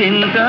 ಚಿಂತಾ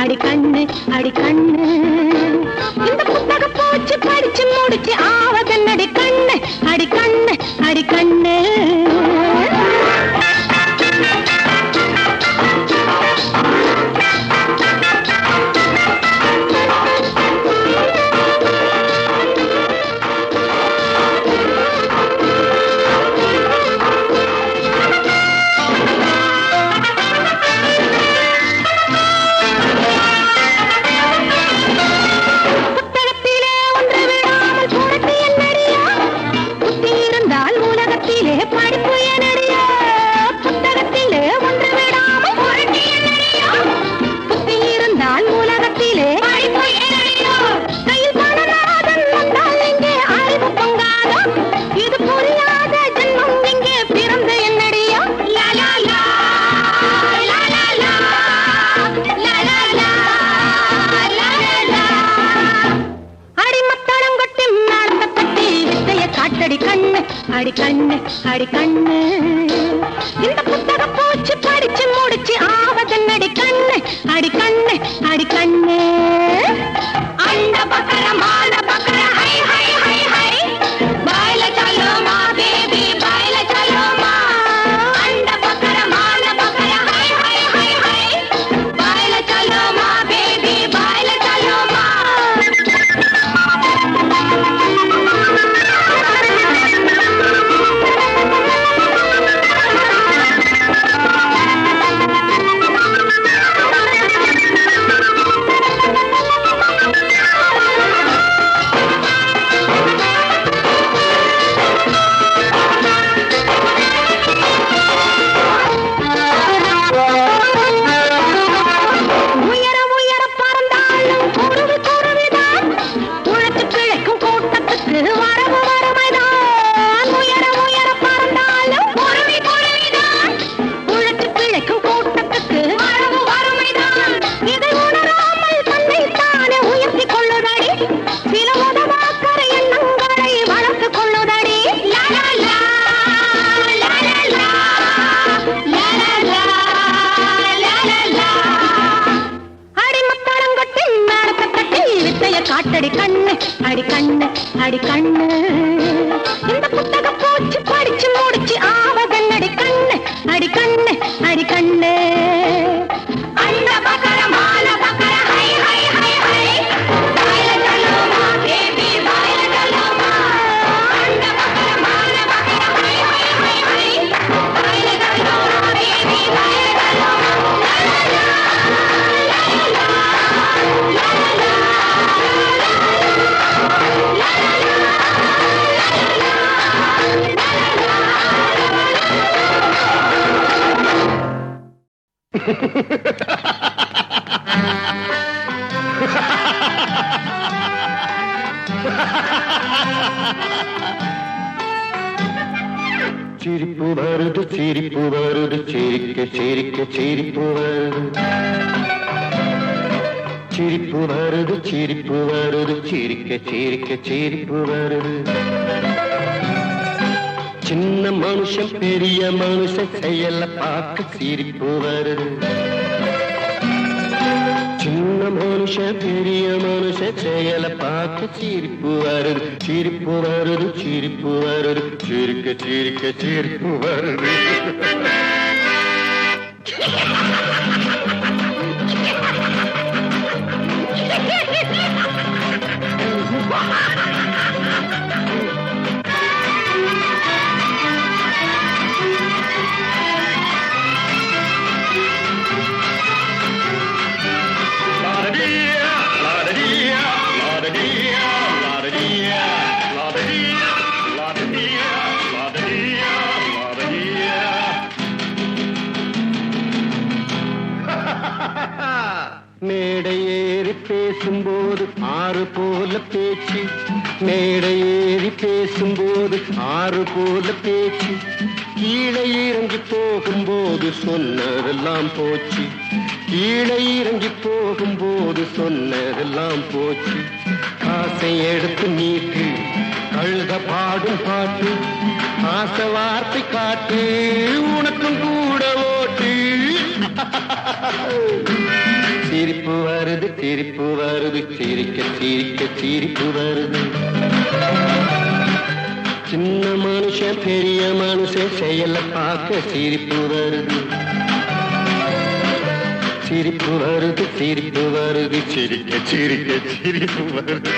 அடி கண்ணு அடி கண்ணு. ചിരിപ്പു വരുത് ചിരിപ്പു വരുത് ചിരിക്ക ചിരിക്ക ചിരിപ്പു വരുത്. ചിരിപ്പു വരുത് ചിരിപ്പു വരുത് ചിരിക്ക ചിരിക്ക ചിരിപ്പു വരുത്. சின்ன மனுஷன் பெரிய மனுஷன் செயல பார்க்க சிரிப்பு வருது மனுஷ பெரிய மனுஷ செயலை பார்க்க சிரிப்பு வருது சிரிப்பு வருது சிரிப்பு வருது சிரிக்க சிரிக்க சிரிப்பு வருது பேசும்போது ஆறு போல பேச்சு. மேடை ஏறி பேசும்போது ஆறு போல பேச்சு. கீழே இறங்கி போகும்போது சொன்னதெல்லாம் போச்சு. கீழே இறங்கி போகும்போது சொன்னதெல்லாம் போச்சு. காசை எடுத்து நீட்டு கழுத பாடும் பாட்டு ஆசை வார்த்தை காட்டு உனக்கும் கூட ஓட்டு. சிரிப்பு வருது சிரிப்பு வருது சிரிக்க சிரிக்க சிரிப்பு வருது சின்ன மனுஷன் பெரிய மனுஷன் செயல பார்க்க சிரிப்பு வருது சிரிப்பு வருது சிரிப்பு வருது சிரிக்க சிரிக்க சிரிப்பு வருது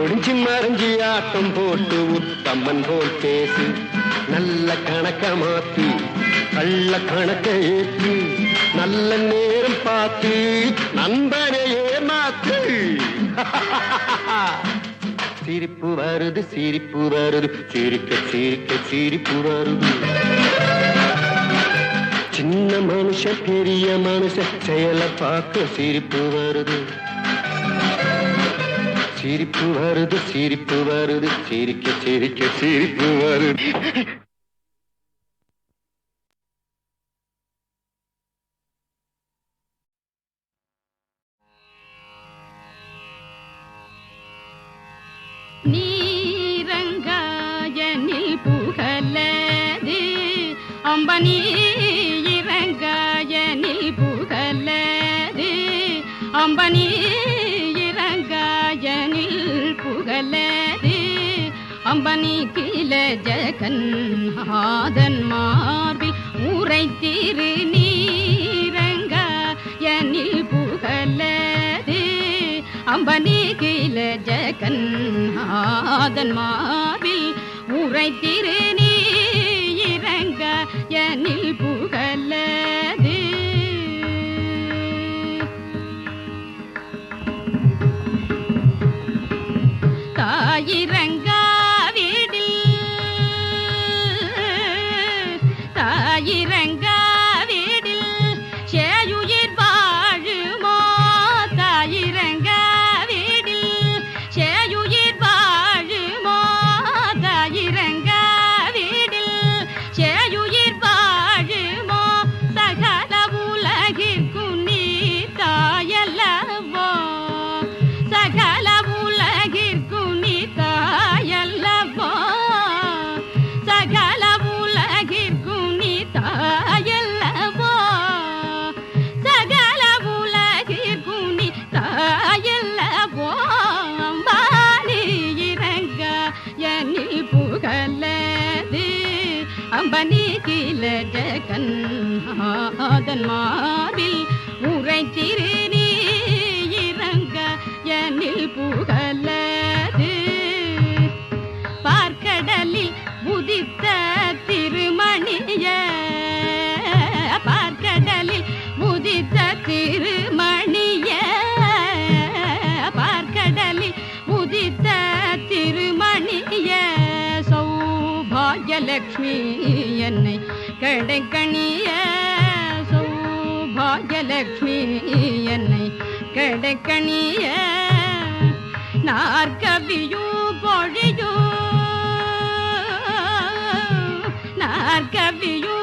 ஒடிஞ்சி மறைஞ்சி ஆட்டம் போட்டு உத்தம்மன் போல் பேசு நல்ல கணக்க மாத்தி கள்ள கணக்க ஏத்து நல்ல நேரம் பார்த்து நண்பனையே மாத்து சிரிப்பு வருது சிரிப்பு வருது சிரிக்க சிரிக்க சிரிப்பு வருது. சின்ன மனுஷன் பெரிய மனுஷன் செயலை பார்க்க சிரிப்பு வருது. சிரிப்பு வருது சிரிப்பு வருது. சிரிக்க சிரிக்க சிரிப்பு வருது. நீரங்காயனில் புகழது அம்பனி அம்பனி கில ஜகன் ஆதன் மார்பில் உரை திரு நீரங்க நீரங்காயனில் புகழது அம்பனி கீழ ஜகன் ஆதன் மார்பில் உரை திரு அம்பனி கீழ ஜகன் மாவில் மார்பில் உரை திரு நீ இறங்க எனில் புகழ கடக்கணிய சௌபாகியலக்ஷ்மி என்னை கடக்கணிய. நாற்கவியோ பொழியூ நாற்கவியோ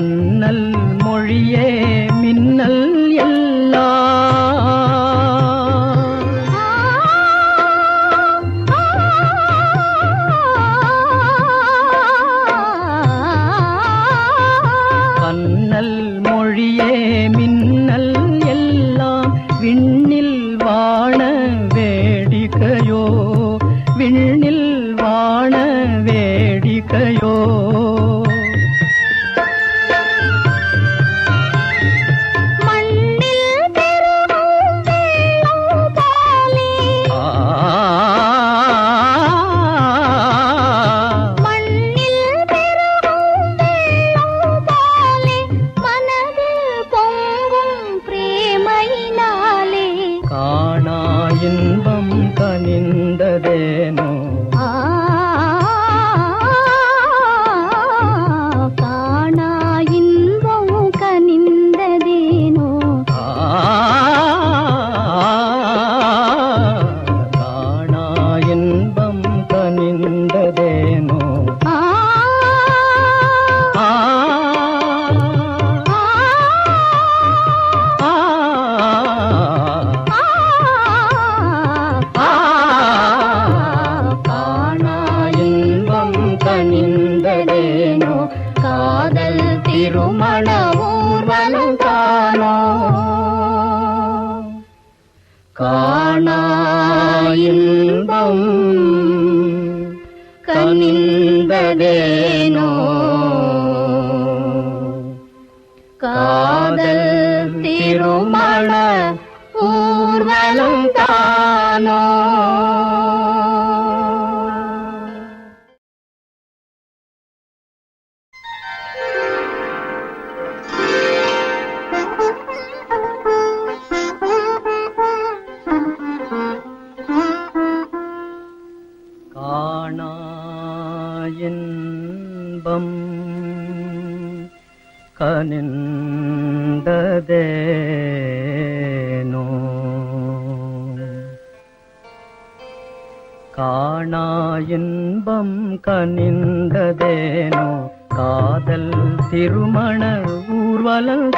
அண்ணல் மொழியே. காணாயின்பம் கனிந்ததேனோ? காதல் திருமா நின்றதேனோ? காணா இன்பம் கனிந்ததேனோ? காதல் திருமண ஊர்வலம்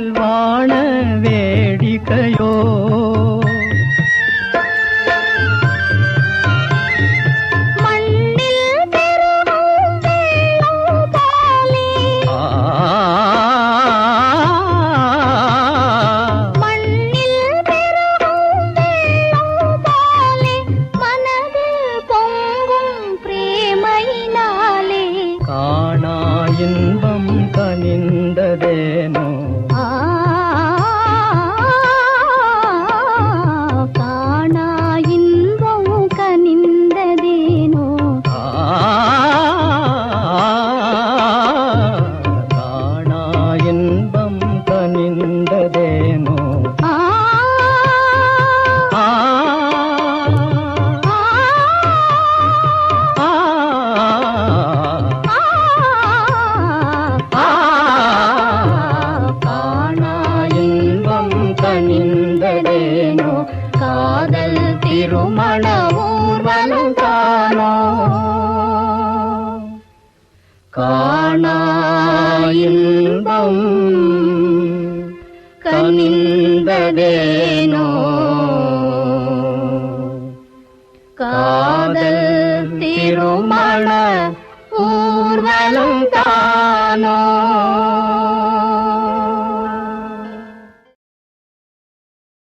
விண்ணில் வாண வேடிக்கையோ?